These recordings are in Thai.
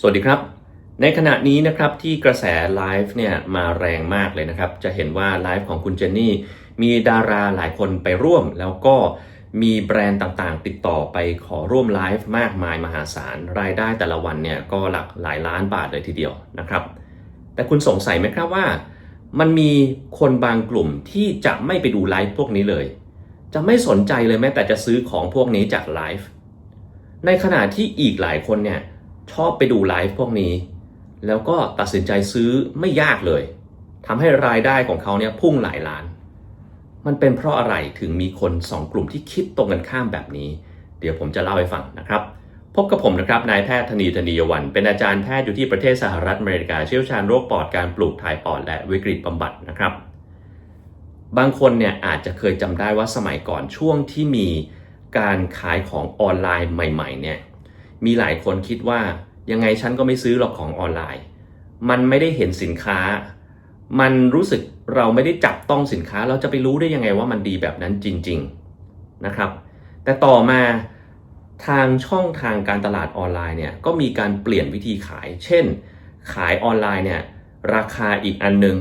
สวัสดีครับ ในขณะนี้นะครับที่กระแสไลฟ์เนี่ยมาแรงมากเลยนะครับ จะเห็นว่าไลฟ์ของคุณเจนนี่มีดาราหลายคนไปร่วม แล้วก็มีแบรนด์ต่างๆ ติดต่อไปขอร่วมไลฟ์มากมายมหาศาล รายได้แต่ละวันเนี่ยก็หลักหลายล้านบาทเลยทีเดียวนะครับ แต่คุณสงสัยไหมครับว่า มันมีคนบางกลุ่มที่จะไม่ไปดูไลฟ์พวกนี้เลย จะไม่สนใจเลยแม้แต่จะซื้อของพวกนี้จากไลฟ์ในขณะที่อีกหลายคนเนี่ย ชอบไปดูไลฟ์พวกนี้ แล้วก็ตัดสินใจซื้อไม่ยากเลยทำให้รายได้ของเขาเนี่ยพุ่งหลายล้าน มันเป็นเพราะอะไรถึงมีคนสองกลุ่มที่คิดตรงกันข้ามแบบนี้ เดี๋ยวผมจะเล่าให้ฟังนะครับ พบกับผมนะครับนายแพทย์ธนีธนียวัน เป็นอาจารย์แพทย์อยู่ที่ประเทศสหรัฐอเมริกาเชี่ยวชาญโรคปอดการปลูกถ่ายปอดและวิกฤตบำบัดนะครับ บางคนเนี่ยอาจจะเคยจำได้ว่าสมัยก่อนช่วงที่มีการขายของออนไลน์ใหม่ ๆ เนี่ย มีหลายคนคิดว่า ยังไงฉันก็ไม่ซื้อหรอกของออนไลน์ มันไม่ได้เห็นสินค้า มันรู้สึกเราไม่ได้จับต้องสินค้า เราจะไปรู้ได้ยังไงว่ามันดีแบบนั้นจริง ๆนะครับ แต่ต่อมาทางช่องทางการตลาดออนไลน์เนี่ยก็มีการเปลี่ยนวิธีขาย เช่น ขายออนไลน์เนี่ยราคาอีกอันนึง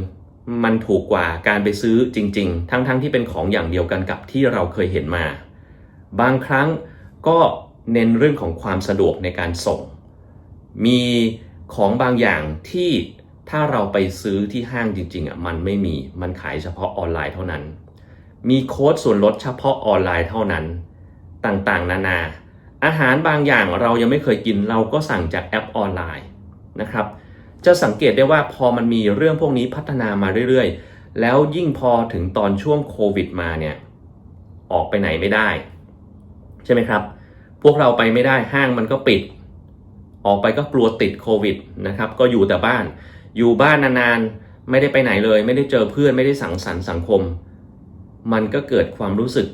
มันถูกกว่าการไปซื้อจริง ๆ ทั้งๆทที่เป็นของอย่างเดียวกันกับที่เราเคยเห็นมา บางครั้งก็เน้นเรื่องของความสะดวกในการส่ง มีของบางอย่างที่ถ้าเราไปซื้อที่ห้างจริงๆอะมันไม่มีมันขายเฉพาะออนไลน์เท่านั้น มีโค้ดส่วนลดเฉพาะออนไลน์เท่านั้น ต่างๆ นานา อาหารบางอย่างเรายังไม่เคยกินเราก็สั่งจากแอปออนไลน์นะครับ จะสังเกตได้ว่าพอมันมีเรื่องพวกนี้พัฒนามาเรื่อยๆ แล้วยิ่งพอถึงตอนช่วงโควิดมาเนี่ยออกไปไหนไม่ได้ ใช่ไหมครับ พวกเราไปไม่ได้ห้างมันก็ปิด ออกไปก็กลัวติดโควิดนะครับก็อยู่แต่บ้าน อยู่บ้านนานๆไม่ได้ไปไหนเลย ไม่ได้เจอเพื่อนไม่ได้สังสรรค์สังคม มันก็เกิดความรู้สึก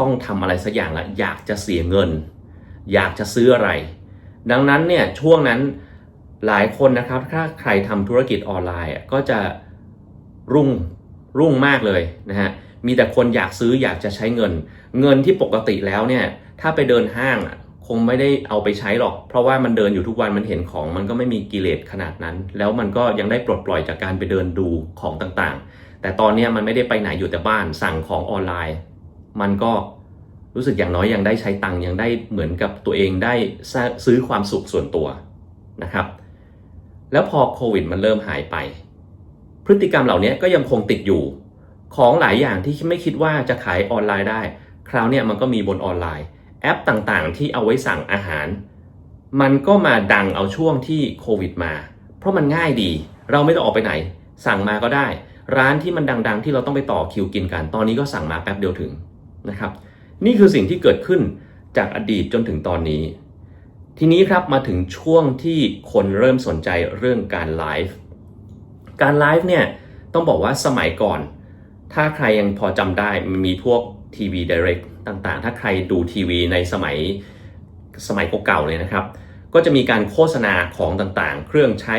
ต้องทำอะไรสักอย่างละอยากจะเสียเงิน อยากจะซื้ออะไร ดังนั้นเนี่ยช่วงนั้นหลายคนนะครับถ้าใครทำธุรกิจออนไลน์ก็จะรุ่งรุ่งมากเลยนะฮะมีแต่คนอยากซื้ออยากจะใช้เงิน เงินที่ปกติแล้วเนี่ยถ้าไปเดินห้าง งไม่ได้เอาไปใช้หรอก เพราะว่ามันเดินอยู่ทุกวันมันเห็นของ มันก็ไม่มีกิเลสขนาดนั้น แล้วมันก็ยังได้ปลดปล่อยจากการไปเดินดูของต่างๆ แต่ตอนนี้มันไม่ได้ไปไหนอยู่แต่บ้านสั่งของออนไลน์ มันก็รู้สึกอย่างน้อยยังได้ใช้ตังค์ยังได้เหมือนกับตัวเองได้ซื้อความสุขส่วนตัวนะครับ แล้วพอโควิดมันเริ่มหายไป พฤติกรรมเหล่านี้ก็ยังคงติดอยู่ ของหลายอย่างที่ไม่คิดว่าจะขายออนไลน์ได้ คราวนี้มันก็มีบนออนไลน์ แอปต่างๆ ที่เอาไว้สั่งอาหาร มันก็มาดังเอาช่วงที่โควิดมา เพราะมันง่ายดี เราไม่ต้องออกไปไหน สั่งมาก็ได้ ร้านที่มันดังๆ ที่เราต้องไปต่อคิวกินกัน ตอนนี้ก็สั่งมาแป๊บเดียวถึงนะครับ นี่คือสิ่งที่เกิดขึ้นจากอดีตจนถึงตอนนี้ ทีนี้ครับมาถึงช่วงที่คนเริ่มสนใจเรื่องการไลฟ์การไลฟ์เนี่ยต้องบอกว่าสมัยก่อน ถ้าใครยังพอจำได้มันมีพวก ทีวีดิเรกต่างๆ ถ้าใครดูทีวีในสมัยสมัยเก่าๆเลยนะครับ ก็จะมีการโฆษณาของต่างๆ เครื่องใช้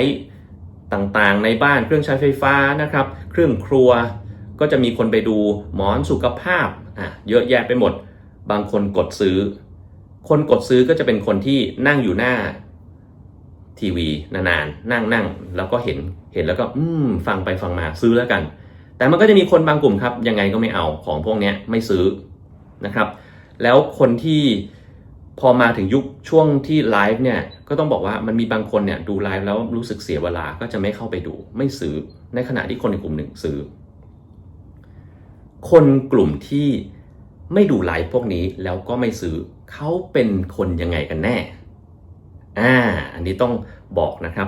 ต่างๆ ในบ้านเครื่องใช้ไฟฟ้านะครับ เครื่องครัวก็จะมีคนไปดูหมอนสุขภาพอะเยอะแยะไปหมด บางคนกดซื้อ คนกดซื้อก็จะเป็นคนที่นั่งอยู่หน้าทีวีนานๆ นั่งนั่งแล้วก็เห็นเห็นแล้วก็อืมฟังไปฟังมาซื้อแล้วกัน แต่มันก็จะมีคนบางกลุ่มครับยังไงก็ไม่เอาของพวกนี้ไม่ซื้อนะครับ แล้วคนที่พอมาถึงยุคช่วงที่ไลฟ์เนี่ยก็ต้องบอกว่ามันมีบางคนเนี่ยดูไลฟ์แล้วรู้สึกเสียเวลาก็จะไม่เข้าไปดูไม่ซื้อในขณะที่คนในกลุ่มหนึ่งซื้อ คนกลุ่มที่ไม่ดูไลฟ์พวกนี้แล้วก็ไม่ซื้อเขาเป็นคนยังไงกันแน่อ่าอันนี้ต้องบอกนะครับ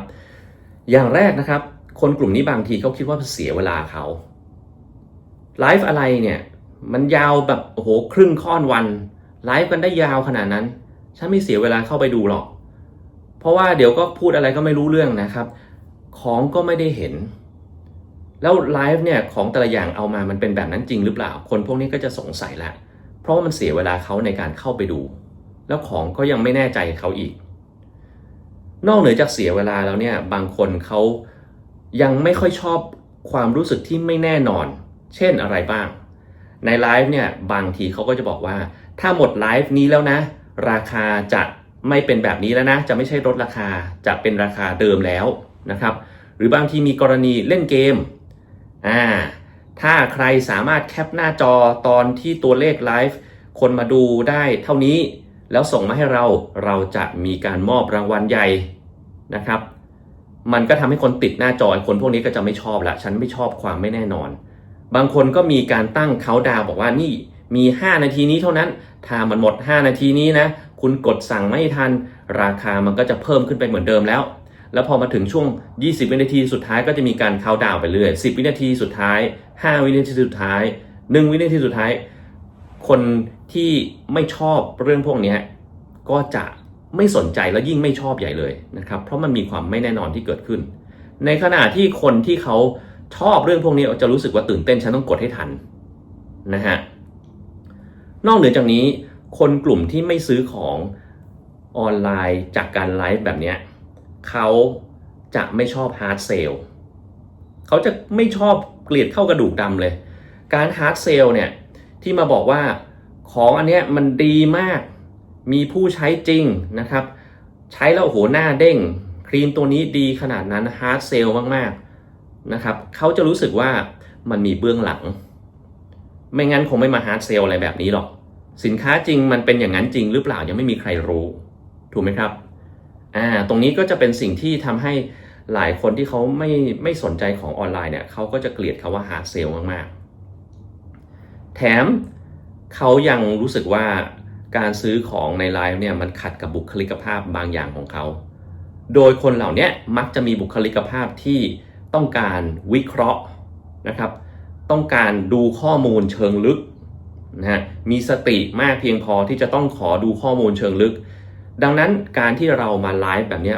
อย่างแรกนะครับ คนกลุ่มนี้บางทีเขาคิดว่าเสียเวลาเขา ไลฟ์อะไรเนี่ย มันยาวแบบโอ้โหครึ่งค่อนวันไลฟ์กันได้ยาวขนาดนั้น ฉันไม่เสียเวลาเข้าไปดูหรอก เพราะว่าเดี๋ยวก็พูดอะไรก็ไม่รู้เรื่องนะครับ ของก็ไม่ได้เห็น แล้วไลฟ์เนี่ยของแต่ละอย่างเอามามันเป็นแบบนั้นจริงหรือเปล่า คนพวกนี้ก็จะสงสัยละ เพราะว่ามันเสียเวลาเขาในการเข้าไปดู แล้วของก็ยังไม่แน่ใจเขาอีก นอกเหนือจากเสียเวลาแล้วเนี่ยบางคนเขายังไม่ค่อยชอบความรู้สึกที่ไม่แน่นอน เช่นอะไรบ้าง ในไลฟ์เนี่ยบางทีเขาก็จะบอกว่า ถ้าหมดไลฟ์นี้แล้วนะ ราคาจะไม่เป็นแบบนี้แล้วนะ จะไม่ใช่ลดราคาจะเป็นราคาเดิมแล้วนะครับ หรือบางทีมีกรณีเล่นเกมอ่าถ้าใครสามารถแคปหน้าจอตอนที่ตัวเลขไลฟ์คนมาดูได้เท่านี้แล้วส่งมาให้เราเราจะมีการมอบรางวัลใหญ่นะครับ มันก็ทำให้คนติดหน้าจอคนพวกนี้ก็จะไม่ชอบละฉันไม่ชอบความไม่แน่นอน บางคนก็มีการตั้งเขาดาวบอกว่านี่มี 5 นาทีนี้เท่านั้น ถ้ามันหมด 5 นาทีนี้นะ คุณกดสั่งไม่ทัน ราคามันก็จะเพิ่มขึ้นไปเหมือนเดิมแล้ว แล้วพอมาถึงช่วง 20 วินาทีสุดท้ายก็จะมีการเขาดาวไปเรื่อย 10 วินาทีสุดท้าย 5 วินาทีสุดท้าย 1 วินาทีสุดท้าย คนที่ไม่ชอบเรื่องพวกนี้ก็จะไม่สนใจแล้วยิ่งไม่ชอบใหญ่เลยนะครับ เพราะมันมีความไม่แน่นอนที่เกิดขึ้น ในขณะที่คนที่เขา ชอบเรื่องพวกนี้จะรู้สึกว่าตื่นเต้นฉันต้องกดให้ทันนะฮะนอกเหนือจากนี้ คนกลุ่มที่ไม่ซื้อของออนไลน์จากการไลฟ์แบบนี้เขาจะไม่ชอบฮาร์ดเซลเขาจะไม่ชอบเกลียดเข้ากระดูกดำเลย การฮาร์ดเซลเนี่ยที่มาบอกว่าของอันเนี้ยมันดีมากมีผู้ใช้จริงนะครับ ใช้แล้วโอ้โหหน้าเด้งครีมตัวนี้ดีขนาดนั้นฮาร์ดเซลมากๆ นะครับเขาจะรู้สึกว่ามันมีเบื้องหลัง ไม่งั้นคงไม่มาฮาร์ดเซลอะไรแบบนี้หรอก สินค้าจริงมันเป็นอย่างนั้นจริงหรือเปล่ายังไม่มีใครรู้ ถูกไหมครับอ่าตรงนี้ก็จะเป็นสิ่งที่ทำให้หลายคนที่เขาไม่ไม่สนใจของออนไลน์เนี่ยเขาก็จะเกลียดคาว่าฮาร์ดเซลมากๆ แถมเขายังรู้สึกว่าการซื้อของในไลฟ์เนี่ยมันขัดกับบุคลิกภาพบางอย่างของเขา โดยคนเหล่านี้มักจะมีบุคลิกภาพที่ ต้องการวิเคราะห์นะครับ ต้องการดูข้อมูลเชิงลึกนะฮะมีสติมากเพียงพอที่จะต้องขอดูข้อมูลเชิงลึก ดังนั้นการที่เรามาไลฟ์แบบนี้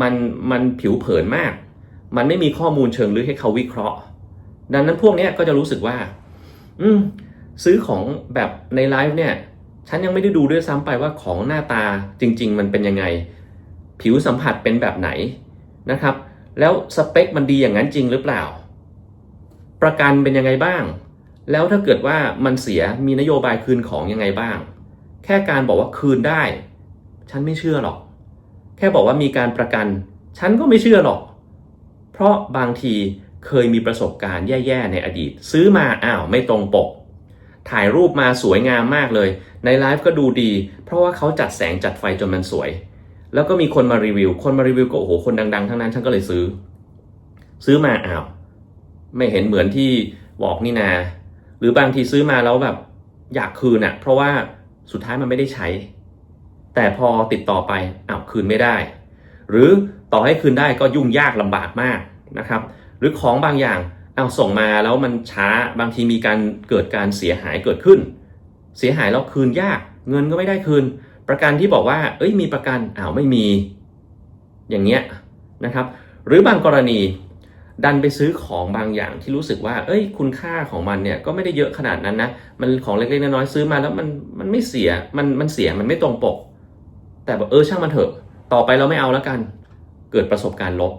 มันมันผิวเผินมาก มันไม่มีข้อมูลเชิงลึกให้เขาวิเคราะห์ ดังนั้นพวกนี้ก็จะรู้สึกว่า อืมซื้อของแบบในไลฟ์เนี่ย ฉันยังไม่ได้ดูด้วยซ้ำไปว่าของหน้าตาจริง ๆ มันเป็นยังไง ผิวสัมผัสเป็นแบบไหนนะครับ แล้วสเปคมันดีอย่างนั้นจริงหรือเปล่า ประกันเป็นยังไงบ้าง แล้วถ้าเกิดว่ามันเสียมีนโยบายคืนของยังไงบ้าง แค่การบอกว่าคืนได้ ฉันไม่เชื่อหรอก แค่บอกว่ามีการประกัน ฉันก็ไม่เชื่อหรอก เพราะบางทีเคยมีประสบการณ์แย่ๆในอดีต ซื้อมาอ้าวไม่ตรงปก ถ่ายรูปมาสวยงามมากเลย ในไลฟ์ก็ดูดี เพราะว่าเขาจัดแสงจัดไฟจนมันสวย แล้วก็มีคนมารีวิว คนมารีวิวก็โอ้โห คนดัง ๆ ทั้งนั้น ฉันก็เลยซื้อ ซื้อมาอ้าว ไม่เห็นเหมือนที่บอกนี่นา หรือบางทีซื้อมาแล้วแบบอยากคืนอะ่ะ เพราะว่าสุดท้ายมันไม่ได้ใช้ แต่พอติดต่อไปอ้าวคืนไม่ได้ หรือต่อให้คืนได้ก็ยุ่งยากลำบากมากนะครับ หรือของบางอย่างเอาส่งมาแล้วมันช้าบางทีมีการเกิดการเสียหายเกิดขึ้น เสียหายแล้วคืนยาก เงินก็ไม่ได้คืน ประกันที่บอกว่า เอ้ยมีประกันอ้าวไม่มี อย่างเงี้ยนะครับ หรือบางกรณีดันไปซื้อของบางอย่างที่รู้สึกว่า เอ้ย คุณค่าของมันเนี่ยก็ไม่ได้เยอะขนาดนั้นนะ มันของเล็กๆน้อยๆซื้อมาแล้วมันมันไม่เสีย มันมันเสียมันไม่ตรงปก แต่แบบเออช่างมันเถอะ ต่อไปเราไม่เอาแล้วกัน เกิดประสบการณ์ลบ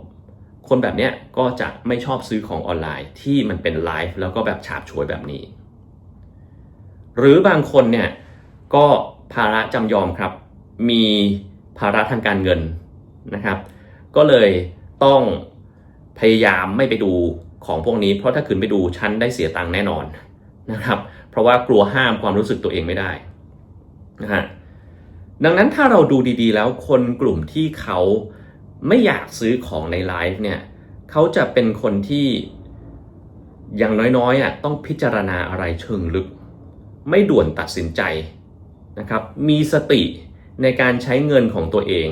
คนแบบเนี้ยก็จะไม่ชอบซื้อของออนไลน์ที่มันเป็นไลฟ์แล้วก็แบบฉาบฉวยแบบนี้ หรือบางคนเนี่ยก็ ภาระจำยอมครับ มีภาระทางการเงินนะครับ ก็เลยต้องพยายามไม่ไปดูของพวกนี้ เพราะถ้าคืนไปดูฉันได้เสียตังค์แน่นอนนะครับ เพราะว่ากลัวห้ามความรู้สึกตัวเองไม่ได้นะฮะดังนั้นถ้าเราดูดีๆ แล้วคนกลุ่มที่เขาไม่อยากซื้อของในไลฟ์เนี่ยเขาจะเป็นคนที่อย่างน้อยๆอะต้องพิจารณาอะไรเชิงลึก ไม่ด่วนตัดสินใจ นะครับ มีสติในการใช้เงินของตัวเอง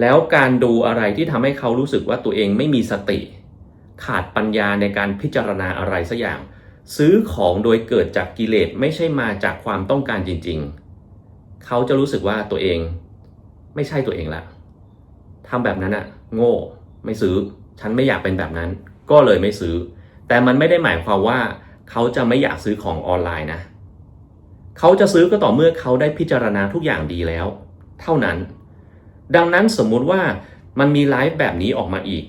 แล้วการดูอะไรที่ทำให้เขารู้สึกว่าตัวเองไม่มีสติ ขาดปัญญาในการพิจารณาอะไรสักอย่าง ซื้อของโดยเกิดจากกิเลสไม่ใช่มาจากความต้องการจริง ๆ เขาจะรู้สึกว่าตัวเองไม่ใช่ตัวเองละทำแบบนั้นอะโง่ ไม่ซื้อ ฉันไม่อยากเป็นแบบนั้น ก็เลยไม่ซื้อ แต่มันไม่ได้หมายความว่าเขาจะไม่อยากซื้อของออนไลน์นะ เขาจะซื้อก็ต่อเมื่อเขาได้พิจารณาทุกอย่างดีแล้ว เท่านั้น ดังนั้นสมมุติว่ามันมีไลฟ์แบบนี้ออกมาอีก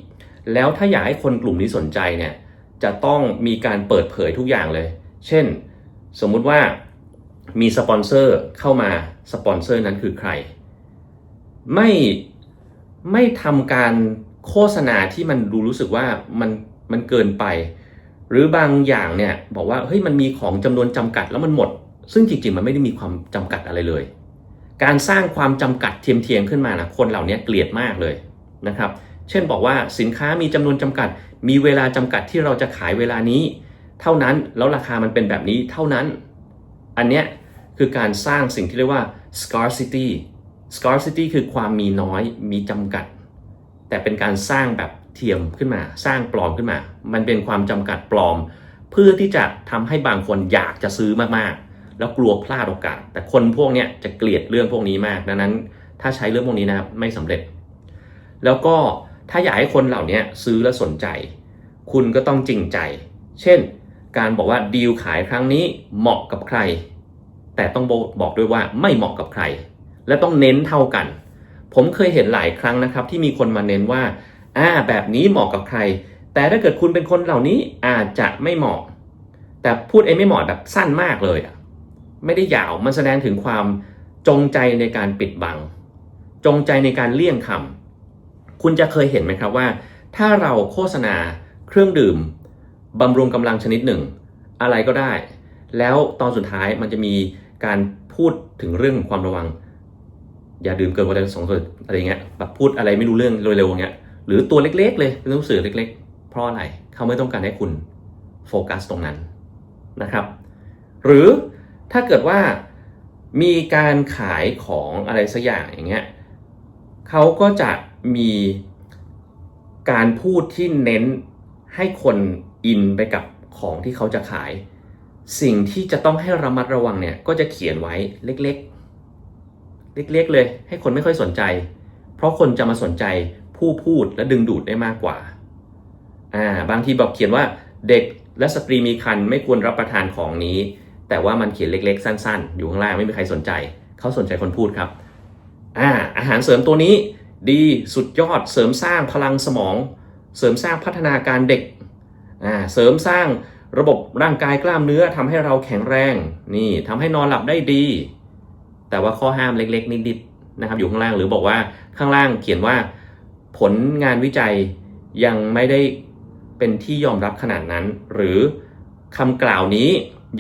แล้วถ้าอยากให้คนกลุ่มนี้สนใจเนี่ยจะต้องมีการเปิดเผยทุกอย่างเลย เช่น สมมุติว่ามีสปอนเซอร์เข้ามาสปอนเซอร์นั้นคือใคร ไม่ไม่ทำการโฆษณาที่มันดูรู้สึกว่ามันมันเกินไป หรือบางอย่างเนี่ยบอกว่าเฮ้ยมันมีของจำนวนจำกัดแล้วมันหมด ซึ่งจริงๆ มันไม่ได้มีความจำกัดอะไรเลย การสร้างความจำกัดเทียมๆขึ้นมานะคนเหล่านี้เกลียดมากเลยนะครับ เช่นบอกว่าสินค้ามีจำนวนจำกัด มีเวลาจำกัดที่เราจะขายเวลานี้ เท่านั้นแล้วราคามันเป็นแบบนี้เท่านั้น อันเนี้ยคือการสร้างสิ่งที่เรียกว่า scarcity scarcity คือความมีน้อยมีจำกัด แต่เป็นการสร้างแบบเทียมขึ้นมา สร้างปลอมขึ้นมา มันเป็นความจำกัดปลอม เพื่อที่จะทำให้บางคนอยากจะซื้อมากๆ แล้วกลัวพลาดโอกาส แต่คนพวกเนี้ยจะเกลียดเรื่องพวกนี้มาก ดังนั้น ถ้าใช้เรื่องพวกนี้นะครับไม่สำเร็จ แล้วก็ถ้าอยากให้คนเหล่านี้ซื้อและสนใจ คุณก็ต้องจริงใจ เช่น การบอกว่าดีลขายครั้งนี้เหมาะกับใคร แต่ต้องบอกด้วยว่าไม่เหมาะกับใคร และต้องเน้นเท่ากัน ผมเคยเห็นหลายครั้งนะครับ ที่มีคนมาเน้นว่าอ่าแบบนี้เหมาะกับใคร แต่ถ้าเกิดคุณเป็นคนเหล่านี้อาจจะไม่เหมาะ แต่พูดไอ้ไม่เหมาะแบบสั้นมากเลยอะ ไม่ได้ยาวมันแสดงถึงความจงใจในการปิดบัง จงใจในการเลี่ยงคำคุณจะเคยเห็นไหมครับว่า ถ้าเราโฆษณาเครื่องดื่มบำรุงกำลังชนิดหนึ่ง อะไรก็ได้ แล้วตอนสุดท้ายมันจะมีการพูดถึงเรื่องความระวัง อย่าดื่มเกินกวันละสองขวดอะไรเงี้ยแบบพูดอะไรไม่รู้เรื่องเร็วๆเงี้ยหรือตัวเล็กๆ เลยเป็นหนังสือเล็ก ๆ เพราะอะไรเขาไม่ต้องการให้คุณโฟกัสตรงนั้นนะครับ หรือ ถ้าเกิดว่ามีการขายของอะไรสักอย่างอย่างเงี้ยเขาก็จะมีการพูดที่เน้นให้คนอินไปกับของที่เขาจะขาย สิ่งที่จะต้องให้ระมัดระวังเนี่ยก็จะเขียนไว้เล็กๆ เล็กๆเลย ให้คนไม่ค่อยสนใจ เพราะคนจะมาสนใจผู้พูดและดึงดูดได้มากกว่าอ่าบางทีบอกเขียนว่าเด็กและสตรีมีครรภ์ไม่ควรรับประทานของนี้ แต่ว่ามันเขียนเล็กๆ สั้นๆ อยู่ข้างล่างไม่มีใครสนใจ เขาสนใจคนพูดครับอ่าอาหารเสริมตัวนี้ดีสุดยอดเสริมสร้างพลังสมอง เสริมสร้างพัฒนาการเด็กอ่าเสริมสร้างระบบร่างกายกล้ามเนื้อทำให้เราแข็งแรงนี่ทำให้นอนหลับได้ดี แต่ว่าข้อห้ามเล็กๆ นิดๆนะครับอยู่ข้างล่างหรือบอกว่าข้างล่างเขียนว่า ผลงานวิจัยยังไม่ได้เป็นที่ยอมรับขนาดนั้น หรือคำกล่าวนี้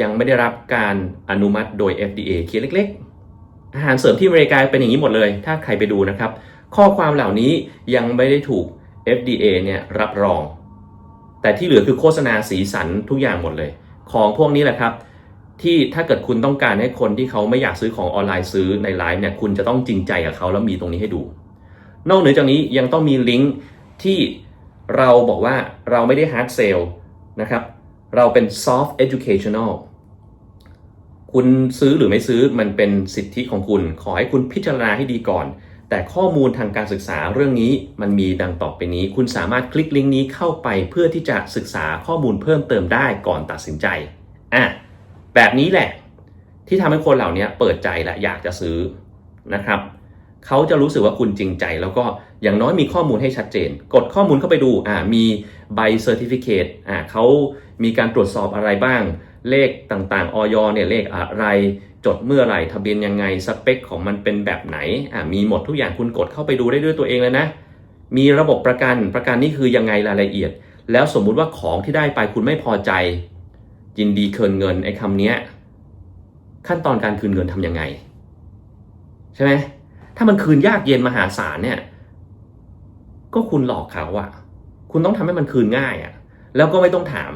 ยังไม่ได้รับการอนุมัติโดย FDA เขียเล็กๆ อาหารเสริมที่อเมริกาเป็นอย่างนี้หมดเลย ถ้าใครไปดูนะครับ ข้อความเหล่านี้ยังไม่ได้ถูก FDA เนี่ยรับรอง แต่ที่เหลือคือโฆษณาสีสันทุกอย่างหมดเลย ของพวกนี้แหละครับ ที่ถ้าเกิดคุณต้องการให้คนที่เขาไม่อยากซื้อของออนไลน์ซื้อในไลฟ์เนี่ยคุณจะต้องจริงใจกับเขาแล้วมีตรงนี้ให้ดู นอกเหนือจากนี้ยังต้องมีลิงก์ที่เราบอกว่าเราไม่ได้ hard sell นะครับ เราเป็น soft educational คุณซื้อหรือไม่ซื้อมันเป็นสิทธิของคุณ ขอให้คุณพิจารณาให้ดีก่อน แต่ข้อมูลทางการศึกษาเรื่องนี้มันมีดังต่อไปนี้ คุณสามารถคลิกลิงก์นี้เข้าไปเพื่อที่จะศึกษาข้อมูลเพิ่มเติมได้ก่อนตัดสินใจอะแบบนี้แหละ ที่ทำให้คนเหล่านี้เปิดใจและอยากจะซื้อนะครับ เขาจะรู้สึกว่าคุณจริงใจ แล้วก็อย่างน้อยมีข้อมูลให้ชัดเจน กดข้อมูลเข้าไปดูอ่ามีใบเซอร์ติฟิเคตอ่าเขามีการตรวจสอบอะไรบ้าง เลขต่างๆออยเนี่ยเลขอะไรจดเมื่อไหร่ทะเบียนยังไงสเปคของมันเป็นแบบไหนอ่ามีหมดทุกอย่างคุณกดเข้าไปดูได้ด้วยตัวเองเลยนะ มีระบบประกันประกันนี่คือยังไงรายละเอียด แล้วสมมุติว่าของที่ได้ไปคุณไม่พอใจ ยินดีคืนเงินไอ้คำนี้ขั้นตอนการคืนเงินทำยังไง ใช่ไหม ถ้ามันคืนยากเย็นมหาศาลเนี่ย ก็คุณหลอกเขาอะคุณต้องทำให้มันคืนง่ายอะแล้วก็ไม่ต้องถาม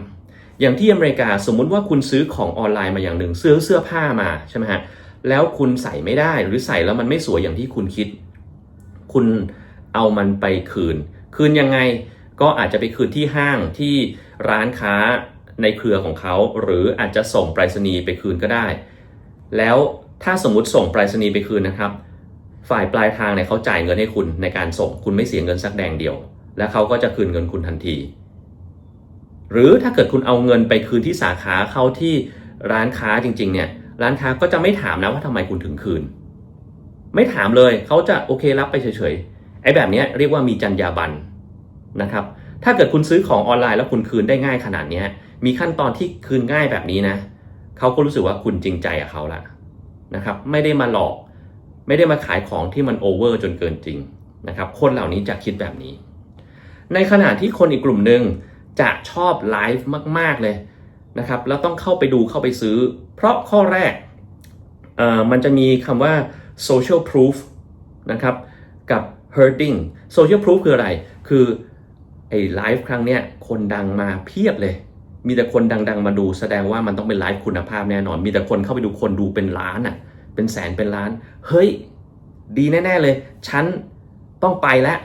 อย่างที่อเมริกาสมมุติว่าคุณซื้อของออนไลน์มาอย่างหนึ่งซื้อเสื้อผ้ามาใช่ไหมฮะแล้วคุณใส่ไม่ได้หรือใส่แล้วมันไม่สวยอย่างที่คุณคิด คุณเอามันไปคืน คืนยังไงก็อาจจะไปคืนที่ห้างที่ร้านค้าในเครือของเขา หรืออาจจะส่งไปรษณีย์ไปคืนก็ได้ แล้วถ้าสมมติส่งไปรษณีย์ไปคืนนะครับ ฝ่ายปลายทางเนี่ยเขาจ่ายเงินให้คุณในการส่งคุณไม่เสียเงินสักแดงเดียว แล้วเขาก็จะคืนเงินคุณทันที หรือถ้าเกิดคุณเอาเงินไปคืนที่สาขาเขาที่ร้านค้าจริง ๆ เนี่ยร้านค้าก็จะไม่ถามนะว่าทำไมคุณถึงคืน ไม่ถามเลยเขาจะโอเครับไปเฉยๆไอ้แบบนี้เรียกว่ามีจรรยาบรรณนะครับ ถ้าเกิดคุณซื้อของออนไลน์แล้วคุณคืนได้ง่ายขนาดนี้มีขั้นตอนที่คืนง่ายแบบนี้นะเขาก็รู้สึกว่าคุณจริงใจกับเขาละนะครับ ไม่ได้มาหลอก ไม่ได้มาขายของที่มันโอเวอร์จนเกินจริงนะครับ คนเหล่านี้จะคิดแบบนี้ ในขณะที่คนอีกกลุ่มหนึ่งจะชอบไลฟ์มาก ๆ เลยนะครับ แล้วต้องเข้าไปดูเข้าไปซื้อ เพราะข้อแรกมันจะมีคำว่า social proof นะครับ กับ herding social proof คืออะไร คือไอ้ไลฟ์ครั้งเนี้ยคนดังมาเพียบเลย มีแต่คนดัง ๆ มาดู แสดงว่ามันต้องเป็นไลฟ์คุณภาพแน่นอน มีแต่คนเข้าไปดูคนดูเป็นล้านอะ เป็นแสนเป็นล้าน เฮ้ย ดีแน่ ๆเลย ฉันต้องไปแล้ว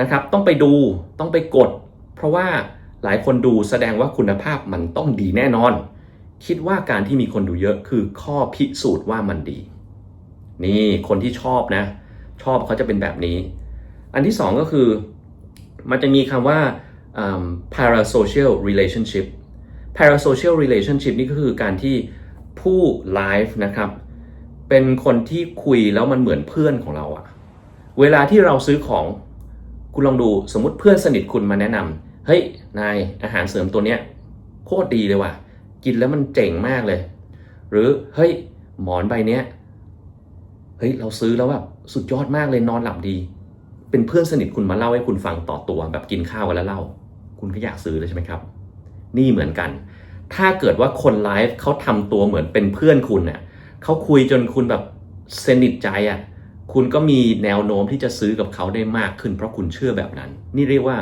นะครับ ต้องไปดูต้องไปกด เพราะว่าหลายคนดูแสดงว่าคุณภาพมันต้องดีแน่นอน คิดว่าการที่มีคนดูเยอะคือข้อพิสูจน์ว่ามันดี นี่คนที่ชอบนะ ชอบเขาจะเป็นแบบนี้ อันที่สองก็คือ มันจะมีคำว่า parasocial relationship parasocial relationship นี่ก็คือการที่ผู้ไลฟ์นะครับ เป็นคนที่คุยแล้วมันเหมือนเพื่อนของเราอะเวลาที่เราซื้อของคุณลองดูสมมติเพื่อนสนิทคุณมาแนะนำเฮ้ยนายอาหารเสริมตัวเนี้ยโคตรดีเลยว่ะ กินแล้วมันเจ๋งมากเลย หรือเฮ้ยหมอนใบเนี้ยเฮ้ยเราซื้อแล้วแบบสุดยอดมากเลยนอนหลับดี เป็นเพื่อนสนิทคุณมาเล่าให้คุณฟังต่อตัวแบบกินข้าวกันแล้วเล่า คุณก็อยากซื้อเลยใช่ไหมครับ นี่เหมือนกัน ถ้าเกิดว่าคนไลฟ์เขาทำตัวเหมือนเป็นเพื่อนคุณน่ะ เขาคุยจนคุณแบบสนิทใจอะคุณก็มีแนวโน้มที่จะซื้อกับเขาได้มากขึ้น เพราะคุณเชื่อแบบนั้น นี่เรียกว่า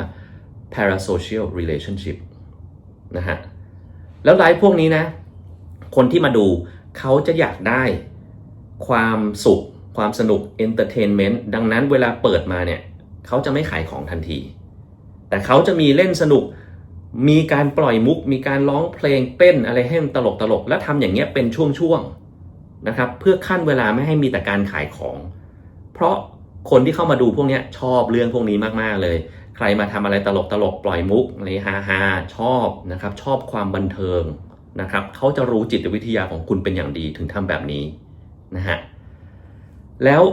parasocial relationship นะฮะแล้วไลฟ์พวกนี้นะ คนที่มาดูเขาจะอยากได้ความสุข ความสนุก entertainment ดังนั้นเวลาเปิดมาเนี่ยเขาจะไม่ขายของทันที แต่เขาจะมีเล่นสนุก มีการปล่อยมุก มีการร้องเพลงเต้นอะไรให้มันตลกตลก แล้วทำอย่างเงี้ยเป็นช่วงๆ นะครับ เพื่อขั้นเวลาไม่ให้มีแต่การขายของ เพราะคนที่เข้ามาดูพวกนี้ชอบเรื่องพวกนี้มากๆเลย ใครมาทำอะไรตลกตลกปล่อยมุกอะไรฮาฮาๆชอบนะครับชอบความบันเทิงนะครับเขาจะรู้จิตวิทยาของคุณเป็นอย่างดีถึงทำแบบนี้นะฮะแล้ว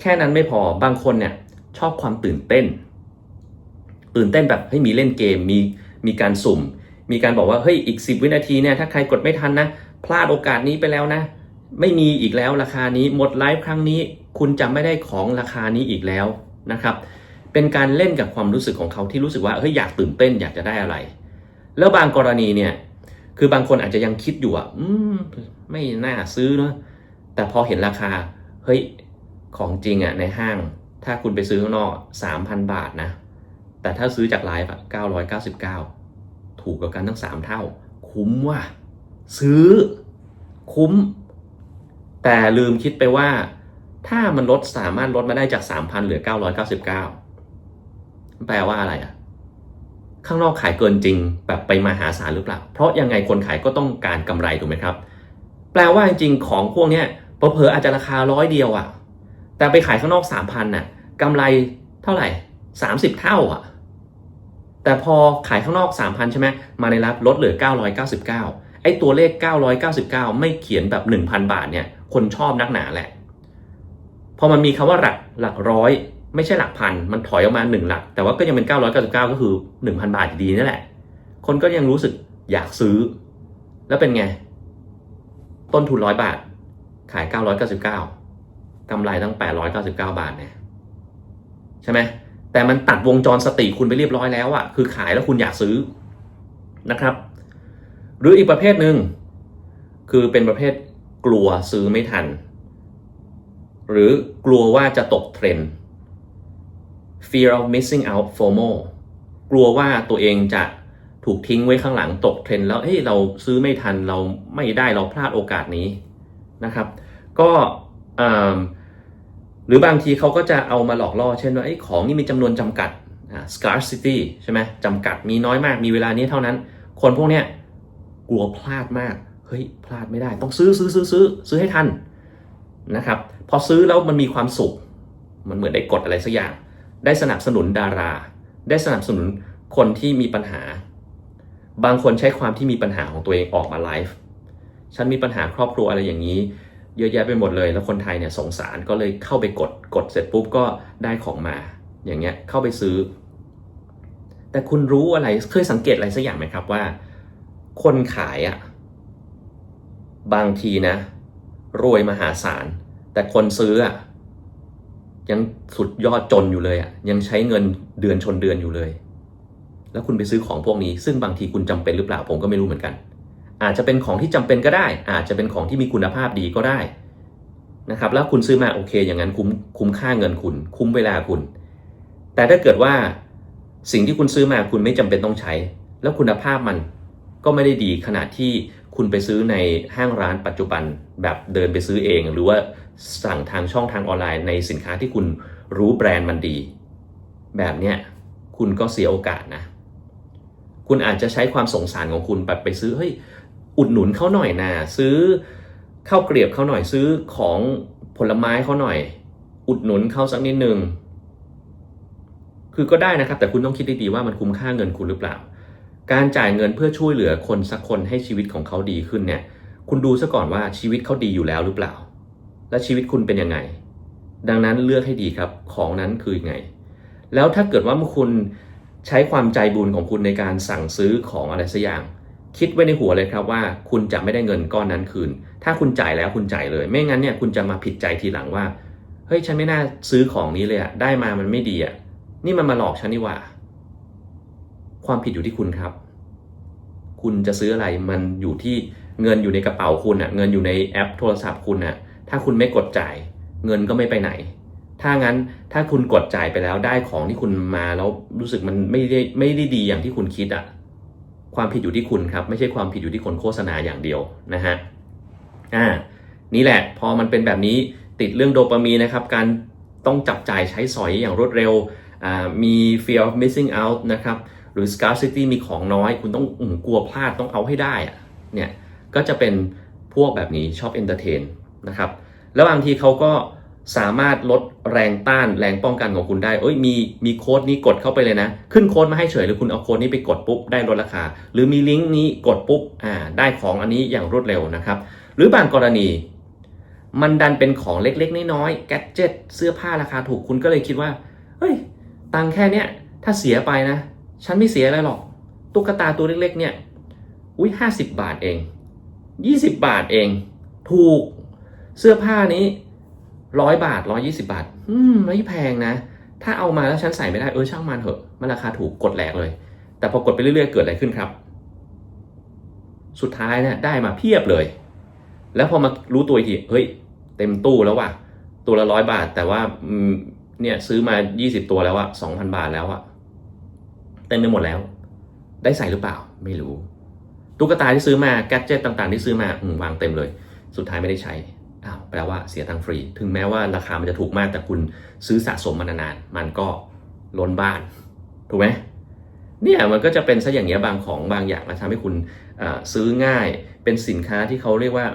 แค่นั้นไม่พอบางคนเนี่ยชอบความตื่นเต้น ตื่นเต้นแบบเฮ้ยมีเล่นเกมมีมีการสุ่ม มีการบอกว่าเฮ้ยอีก 10 วินาทีเนี่ยถ้าใครกดไม่ทันนะพลาดโอกาสนี้ไปแล้วนะ ไม่มีอีกแล้วราคานี้หมดไลฟ์ครั้งนี้ คุณจะไม่ได้ของราคานี้อีกแล้วนะครับ เป็นการเล่นกับความรู้สึกของเขาที่รู้สึกว่าเฮ้ยอยากตื่นเต้นอยากจะได้อะไร แล้วบางกรณีเนี่ย คือบางคนอาจจะยังคิดอยู่อะอืมไม่น่าซื้อเนอะแต่พอเห็นราคาเฮ้ยของจริงอะในห้าง ถ้าคุณไปซื้อข้างนอก 3,000 บาทนะ แต่ถ้าซื้อจากไลฟ์อะ999 ถูกกว่ากันตั้ง 3 เท่า คุ้มว่ะซื้อ คุ้ม แต่ลืมคิดไปว่า ถ้ามันลดสามารถลดมาได้จาก 3,000 เหลือ 999 แปลว่าอะไรอะ ข้างนอกขายเกินจริงแบบไปมาหาศาลหรือเปล่า เพราะยังไงคนขายก็ต้องการกำไรถูกไหมครับ แปลว่าจริงๆของพวกเนี้ยเผลอๆอาจจะราคาร้อยเดียวอะ่ะ แต่ไปขายข้างนอกสามพันน่ะกำไรเท่าไหร่สามสิบเท่าอะ่ะแต่พอขายข้างนอกสามพันใช่ไหม มาในรับลดเหลือเก้าร้อยเก้าสิบเก้าไอ้ตัวเลขเก้าร้อยเก้าสิบเก้าไม่เขียนแบบหนึ่งพันบาทเนี่ย คนชอบนักหนาแหละ พอมันมีคำว่าหลักหลักร้อย ไม่ใช่หลักพัน มันถอยออกมาหนึ่งหลัก แต่ว่าก็ยังเป็นเก้าร้อยเก้าสิบเก้าก็คือหนึ่งพันบาทดีนั่นแหละ คนก็ยังรู้สึกอยากซื้อ แล้วเป็นไง ต้นทุนร้อยบาท ขาย 999กำไรตั้ง 899 บาทเนี่ยใช่ไหมแต่มันตัดวงจรสติคุณไปเรียบร้อยแล้วอะคือขายแล้วคุณอยากซื้อนะครับ หรืออีกประเภทหนึ่งคือเป็นประเภท กลัวซื้อไม่ทัน หรือกลัวว่าจะตกเทรนด์ fear of missing out FOMO กลัวว่าตัวเองจะถูกทิ้งไว้ข้างหลังตกเทรนด์แล้วเฮ้ยเราซื้อไม่ทันเราไม่ได้เราพลาดโอกาสนี้นะครับ ก็หรือบางทีเขาก็จะเอามาหลอกล่อ เช่นว่าไอ้ของนี่มีจำนวนจำกัด scarcity ใช่ไหมจำกัดมีน้อยมากมีเวลานี้เท่านั้น คนพวกเนี้ยกลัวพลาดมาก เฮ้ยพลาดไม่ได้ ต้องซื้อซื้อซื้อซื้อซื้อให้ทันนะครับ พอซื้อแล้วมันมีความสุข มันเหมือนได้กดอะไรสักอย่าง ได้สนับสนุนดารา ได้สนับสนุนคนที่มีปัญหา บางคนใช้ความที่มีปัญหาของตัวเองออกมาไลฟ์ฉันมีปัญหาครอบครัวอะไรอย่างนี้ เยอะแยะไปหมดเลย แล้วคนไทยเนี่ยสงสารก็เลยเข้าไปกดกดเสร็จปุ๊บก็ได้ของมา อย่างเงี้ยเข้าไปซื้อ แต่คุณรู้อะไรเคยสังเกตอะไรสักอย่างไหมครับว่า คนขายอะ บางทีนะ รวยมหาศาล แต่คนซื้ออะยังสุดยอดจนอยู่เลยอะยังใช้เงินเดือนชนเดือนอยู่เลย แล้วคุณไปซื้อของพวกนี้ ซึ่งบางทีคุณจำเป็นหรือเปล่าผมก็ไม่รู้เหมือนกัน อาจจะเป็นของที่จำเป็นก็ได้ อาจจะเป็นของที่มีคุณภาพดีก็ได้นะครับแล้วคุณซื้อมาโอเค อย่างนั้นคุ้มคุ้มค่าเงินคุณ คุ้มเวลาคุณ แต่ถ้าเกิดว่าสิ่งที่คุณซื้อมาคุณไม่จำเป็นต้องใช้ แล้วคุณภาพมันก็ไม่ได้ดีขนาดที่ คุณไปซื้อในห้างร้านปัจจุบันแบบเดินไปซื้อเอง หรือว่าสั่งทางช่องทางออนไลน์ในสินค้าที่คุณรู้แบรนด์มันดี แบบเนี้ยคุณก็เสียโอกาสนะ คุณอาจจะใช้ความสงสารของคุณแบบไปซื้อเฮ้ยอุดหนุนเขาหน่อยนะซื้อข้าวเกลียบเขาหน่อยซื้อของผลไม้เขาหน่อย อุดหนุนเขาสักนิดนึงคือก็ได้นะครับ แต่คุณต้องคิดดีๆว่ามันคุ้มค่าเงินคุณหรือเปล่า การจ่ายเงินเพื่อช่วยเหลือคนสักคนให้ชีวิตของเขาดีขึ้นเนี่ย คุณดูซะก่อนว่าชีวิตเขาดีอยู่แล้วหรือเปล่า และชีวิตคุณเป็นยังไง ดังนั้นเลือกให้ดีครับ ของนั้นคือยังไง แล้วถ้าเกิดว่าเมื่อคุณใช้ความใจบุญของคุณในการสั่งซื้อของอะไรสักอย่าง คิดไว้ในหัวเลยครับว่า คุณจะไม่ได้เงินก้อนนั้นคืน ถ้าคุณจ่ายแล้วคุณจ่ายเลย ไม่งั้นเนี่ยคุณจะมาผิดใจทีหลังว่า เฮ้ยฉันไม่น่าซื้อของนี้เลยอะได้มามันไม่ดีอะนี่มันมาหลอกฉันนี่หว่า ความผิดอยู่ที่คุณครับ คุณจะซื้ออะไรมันอยู่ที่เงินอยู่ในกระเป๋าคุณอะเงินอยู่ในแอปโทรศัพท์คุณอะถ้าคุณไม่กดจ่าย เงินก็ไม่ไปไหน ถ้างั้นถ้าคุณกดจ่ายไปแล้วได้ของที่คุณมาแล้วรู้สึกมันไม่ได้ไม่ได้ดีอย่างที่คุณคิดอะความผิดอยู่ที่คุณครับ ไม่ใช่ความผิดอยู่ที่คนโฆษณาอย่างเดียวนะฮะ อ่า นี่แหละ พอมันเป็นแบบนี้ติดเรื่องโดปามีนนะครับ การต้องจับจ่ายใช้สอยอย่างรวดเร็วอ่ามี fear of missing out นะครับ หรือ scarcity มีของน้อย คุณต้องอมกลัวพลาดต้องเอาให้ได้อะเนี่ยก็จะเป็นพวกแบบนี้ชอบ entertain นะครับแล้วบางทีเขาก็สามารถลดแรงต้านแรงป้องกันของคุณได้ เอ้ยมีมีโค้ดนี้กดเข้าไปเลยนะ ขึ้นโค้ดมาให้เฉยหรือคุณเอาโค้ดนี้ไปกดปุ๊บได้ลดราคา หรือมีลิงก์นี้กดปุ๊บอ่าได้ของอันนี้อย่างรวดเร็วนะครับ หรือบางกรณี มันดันเป็นของเล็กๆ น้อยๆแกดเจ็ตเสื้อผ้าราคาถูกคุณก็เลยคิดว่า เฮ้ย ตังแค่เนี้ยถ้าเสียไปนะ ฉันไม่เสียอะไรหรอก ตุ๊กตาตัวเล็กๆ เนี่ย อุ้ยห้าสิบบาทเองยี่สิบบาทเอง ถูก เสื้อผ้านี้ร้อยบาทร้อยี่สิบาท อืม ไม่แพงนะ ถ้าเอามาแล้วฉันใส่ไม่ได้ เออช่างมันเถอะ มันราคาถูกกดแหลกเลย แต่พอกดไปเรื่อยๆ เกิดอะไรขึ้นครับ สุดท้ายเนี่ยได้มาเพียบเลย แล้วพอมารู้ตัวอีกที เฮ้ย เต็มตู้แล้วว่ะ ตัวละร้อยบาท แต่ว่าเนี่ยซื้อมา 20 ตัวแล้วอะ2,000 บาทแล้วอะ เต็มไปหมดแล้ว ได้ใส่หรือเปล่าไม่รู้ ตุ๊กตาที่ซื้อมาแกดเจิตต่างๆ ที่ซื้อมาอมวางเต็มเลย สุดท้ายไม่ได้ใช้อ้าวแปลว่าเสียตังค์ฟรี ถึงแม้ว่าราคามันจะถูกมากแต่คุณซื้อสะสมมานานๆมันก็ล้นบ้านถูกไหมเนี่ยมันก็จะเป็นซะอย่างเงี้ยบางของบางอย่างมาทำให้คุณซื้อง่ายเป็นสินค้าที่เขาเรียกว่า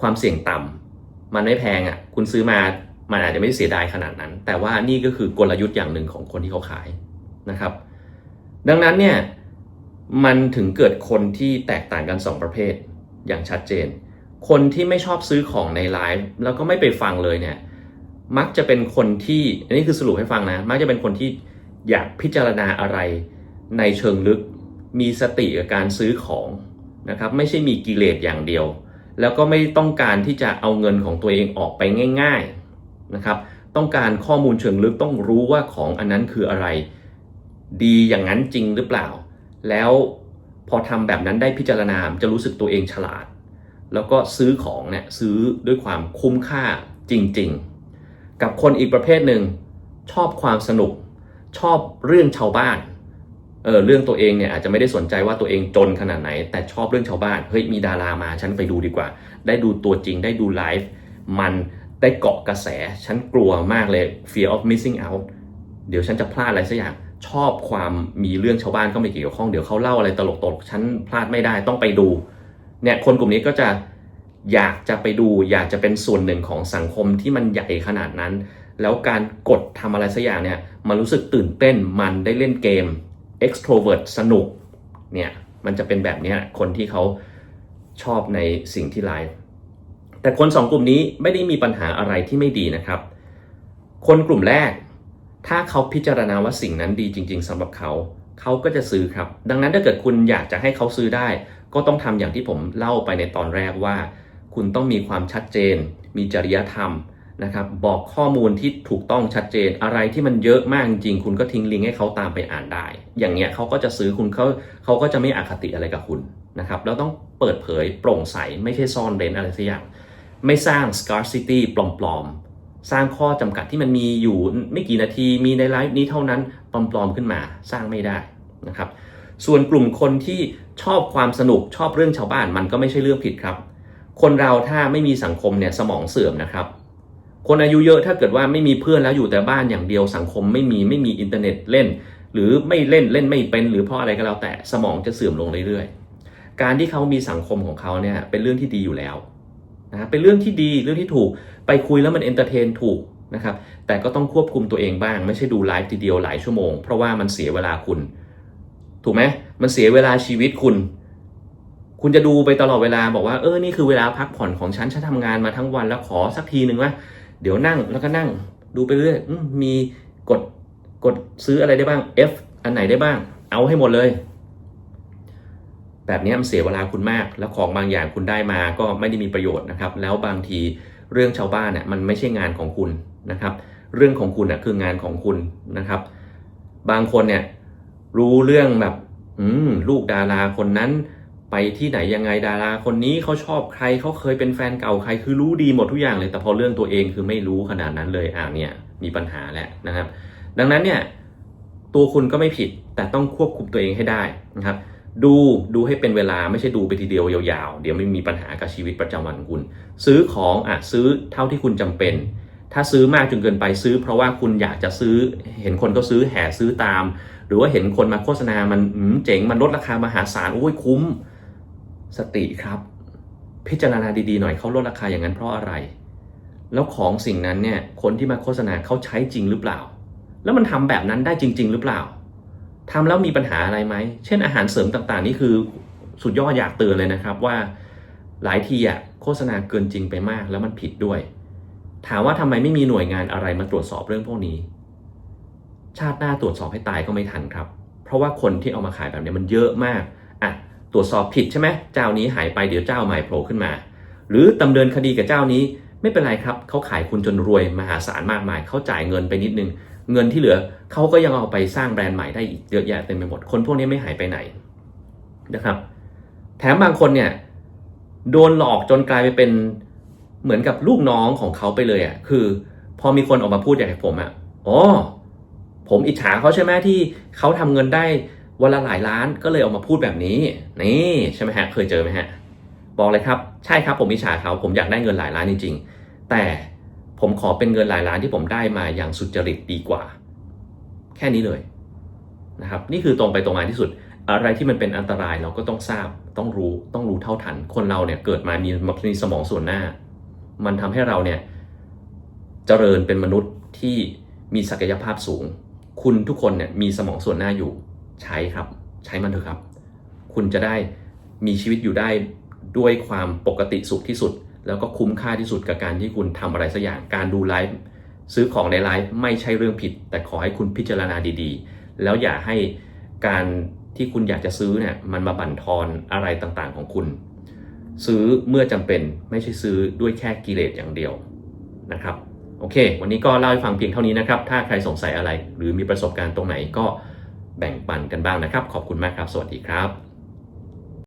ความเสี่ยงต่ำมันไม่แพงอะคุณซื้อมามันอาจจะไม่เสียดายขนาดนั้น แต่ว่านี่ก็คือกลยุทธ์อย่างหนึ่งของคนที่เขาขายนะครับ ดังนั้นเนี่ยมันถึงเกิดคนที่แตกต่างกัน 2 ประเภทอย่างชัดเจน คนที่ไม่ชอบซื้อของในไลฟ์แล้วก็ไม่ไปฟังเลยเนี่ยมักจะเป็นคนที่อันนี้คือสรุปให้ฟังนะ มักจะเป็นคนที่อยากพิจารณาอะไรในเชิงลึกมีสติกับการซื้อของนะครับไม่ใช่มีกิเลสอย่างเดียว แล้วก็ไม่ต้องการที่จะเอาเงินของตัวเองออกไปง่าย ๆนะครับ ต้องการข้อมูลเชิงลึกต้องรู้ว่าของอันนั้นคืออะไร ดีอย่างนั้นจริงหรือเปล่า แล้วพอทำแบบนั้นได้พิจารณาจะรู้สึกตัวเองฉลาด แล้วก็ซื้อของเนี่ยซื้อด้วยความคุ้มค่าจริง ๆ กับคนอีกประเภทหนึ่งชอบความสนุก ชอบเรื่องชาวบ้านเออเรื่องตัวเองเนี่ยอาจจะไม่ได้สนใจว่าตัวเองจนขนาดไหน แต่ชอบเรื่องชาวบ้านเฮ้ยมีดารามาฉันไปดูดีกว่า ได้ดูตัวจริงได้ดูไลฟ์มันได้เกาะกระแส ฉันกลัวมากเลย fear of missing out เดี๋ยวฉันจะพลาดอะไรสักอย่าง ชอบความมีเรื่องชาวบ้านเข้ามาเกี่ยวข้องเดี๋ยวเขาเล่าอะไรตลกๆฉันพลาดไม่ได้ต้องไปดูเนี่ยคนกลุ่มนี้ก็จะอยากจะไปดูอยากจะเป็นส่วนหนึ่งของสังคมที่มันใหญ่ขนาดนั้น แล้วการกดทำอะไรสักอย่างเนี่ยมันรู้สึกตื่นเต้นมันได้เล่นเกม extrovert สนุกเนี่ยมันจะเป็นแบบนี้คนที่เขาชอบในสิ่งที่ไลฟ์แต่คนสองกลุ่มนี้ไม่ได้มีปัญหาอะไรที่ไม่ดีนะครับ คนกลุ่มแรก ถ้าเขาพิจารณาว่าสิ่งนั้นดีจริง ๆสำหรับเขา เขาก็จะซื้อครับ ดังนั้นถ้าเกิดคุณอยากจะให้เขาซื้อได้ ก็ต้องทำอย่างที่ผมเล่าไปในตอนแรกว่า คุณต้องมีความชัดเจน มีจริยธรรมนะครับ บอกข้อมูลที่ถูกต้องชัดเจน อะไรที่มันเยอะมากจริงๆคุณก็ทิ้งลิงก์ให้เขาตามไปอ่านได้ อย่างเงี้ยเขาก็จะซื้อคุณเขาเขาก็จะไม่อคติอะไรกับคุณนะครับแล้วต้องเปิดเผยโปร่งใสไม่ใช่ซ่อนเร้นอะไรสักอย่าง ไม่สร้าง scarcity ปลอมๆ สร้างข้อจำกัดที่มันมีอยู่ไม่กี่นาทีมีในไลฟ์นี้เท่านั้นปลอมๆขึ้นมาสร้างไม่ได้นะครับ ส่วนกลุ่มคนที่ชอบความสนุกชอบเรื่องชาวบ้านมันก็ไม่ใช่เรื่องผิดครับ คนเราถ้าไม่มีสังคมเนี่ยสมองเสื่อมนะครับ คนอายุเยอะถ้าเกิดว่าไม่มีเพื่อนแล้วอยู่แต่บ้านอย่างเดียวสังคมไม่มีไม่มีอินเทอร์เน็ตเล่น หรือไม่เล่นเล่นไม่เป็น หรือเพราะอะไรก็แล้วแต่สมองจะเสื่อมลงเรื่อยๆ การที่เขามีสังคมของเขาเนี่ยเป็นเรื่องที่ดีอยู่แล้ว นะเป็นเรื่องที่ดีเรื่องที่ถูกไปคุยแล้วมันเอนเตอร์เทนถูกนะครับแต่ก็ต้องควบคุมตัวเองบ้าง ไม่ใช่ดูไลฟ์ทีเดียวหลายชั่วโมง เพราะว่ามันเสียเวลาคุณ ถูกไหมมันเสียเวลาชีวิตคุณ คุณจะดูไปตลอดเวลาบอกว่าเออนี่คือเวลาพักผ่อนของฉันฉันทำงานมาทั้งวันแล้วขอสักทีหนึ่งว่าเดี๋ยวนั่งแล้วก็นั่งดูไปเรื่อยมมีกดกดซื้ออะไรได้บ้าง F อันไหนได้บ้าง เอาให้หมดเลย แบบนี้มันเสียเวลาคุณมาก แล้วของบางอย่างคุณได้มาก็ไม่ได้มีประโยชน์นะครับ แล้วบางทีเรื่องชาวบ้านเนี่ยมันไม่ใช่งานของคุณนะครับ เรื่องของคุณน่ะคืองานของคุณนะครับ บางคนเนี่ยรู้เรื่องแบบอืมลูกดาราคนนั้น ไปที่ไหนยังไงดาราคนนี้เขาชอบใครเขาเคยเป็นแฟนเก่าใครคือรู้ดีหมดทุกอย่างเลย แต่พอเรื่องตัวเองคือไม่รู้ขนาดนั้นเลยอ่าเนี่ยมีปัญหาแล้วนะครับ ดังนั้นเนี่ยตัวคุณก็ไม่ผิดแต่ต้องควบคุมตัวเองให้ได้นะครับ ดูดูให้เป็นเวลาไม่ใช่ดูไปทีเดียวยาวๆ เดี๋ยวไม่มีปัญหากับชีวิตประจำวันของคุณ ซื้อของอะซื้อเท่าที่คุณจำเป็น ถ้าซื้อมากจนเกินไปซื้อ เพราะว่าคุณอยากจะซื้อเห็นคนก็ซื้อแห่ซื้อตาม หรือว่าเห็นคนมาโฆษณามันเจ๋งมันลดราคามหาศาลโอ้ยคุ้มสติครับ พิจารณาดีๆหน่อยเขาลดราคาอย่างนั้นเพราะอะไร แล้วของสิ่งนั้นเนี่ยคนที่มาโฆษณาเขาใช้จริงหรือเปล่า แล้วมันทำแบบนั้นได้จริง ๆ หรือเปล่า ทำแล้วมีปัญหาอะไรไหม เช่นอาหารเสริมต่างๆ นี่คือสุดยอดอยากเตือนเลยนะครับว่าหลายทีอะโฆษณาเกินจริงไปมากแล้วมันผิดด้วย ถามว่าทำไมไม่มีหน่วยงานอะไรมาตรวจสอบเรื่องพวกนี้ ชาติหน้าตรวจสอบให้ตายก็ไม่ทันครับ เพราะว่าคนที่เอามาขายแบบนี้มันเยอะมากอะตรวจสอบผิดใช่ไหมเจ้านี้หายไปเดี๋ยวเจ้าใหม่โผล่ขึ้นมา หรือดำเนินคดีกับเจ้านี้ไม่เป็นไรครับเขาขายคุณจนรวยมหาศาลมากมายเขาจ่ายเงินไปนิดนึง เงินที่เหลือเขาก็ยังเอาไปสร้างแบรนด์ใหม่ได้อีกเยอะแยะเต็มไปหมด คนพวกนี้ไม่หายไปไหนนะครับ แถมบางคนเนี่ยโดนหลอกจนกลายไปเป็นเหมือนกับลูกน้องของเขาไปเลยอะคือ พอมีคนออกมาพูดอย่างผมอะอ๋อผมอิจฉาเขาใช่ไหมที่เขาทำเงินได้วันละหลายล้านก็เลยออกมาพูดแบบนี้ นี่ใช่ไหมฮะเคยเจอไหมฮะบอกเลยครับ ใช่ครับผมอิจฉาเขาผมอยากได้เงินหลายล้านจริงๆแต่ ผมขอเป็นเงินหลายล้านที่ผมได้มาอย่างสุจริตดีกว่า แค่นี้เลยนะครับ นี่คือตรงไปตรงมาที่สุด อะไรที่มันเป็นอันตรายเราก็ต้องทราบ ต้องรู้ ต้องรู้เท่าทัน คนเราเนี่ยเกิดมามีมีสมองส่วนหน้า มันทำให้เราเนี่ยเจริญเป็นมนุษย์ที่มีศักยภาพสูง คุณทุกคนเนี่ยมีสมองส่วนหน้าอยู่ ใช้ครับ ใช้มันเถอะครับ คุณจะได้มีชีวิตอยู่ได้ด้วยความปกติสุขที่สุด แล้วก็คุ้มค่าที่สุดกับการที่คุณทำอะไรสักอย่างการดูไลฟ์ซื้อของในไลฟ์ไม่ใช่เรื่องผิด แต่ขอให้คุณพิจารณาดีๆ แล้วอย่าให้การที่คุณอยากจะซื้อเนี่ยมันมาบั่นทอนอะไรต่างๆของคุณ ซื้อเมื่อจำเป็นไม่ใช่ซื้อด้วยแค่กิเลสอย่างเดียวนะครับโอเค วันนี้ก็เล่าให้ฟังเพียงเท่านี้นะครับ ถ้าใครสงสัยอะไร หรือมีประสบการณ์ตรงไหนก็แบ่งปันกันบ้างนะครับ ขอบคุณมากครับ สวัสดีครับ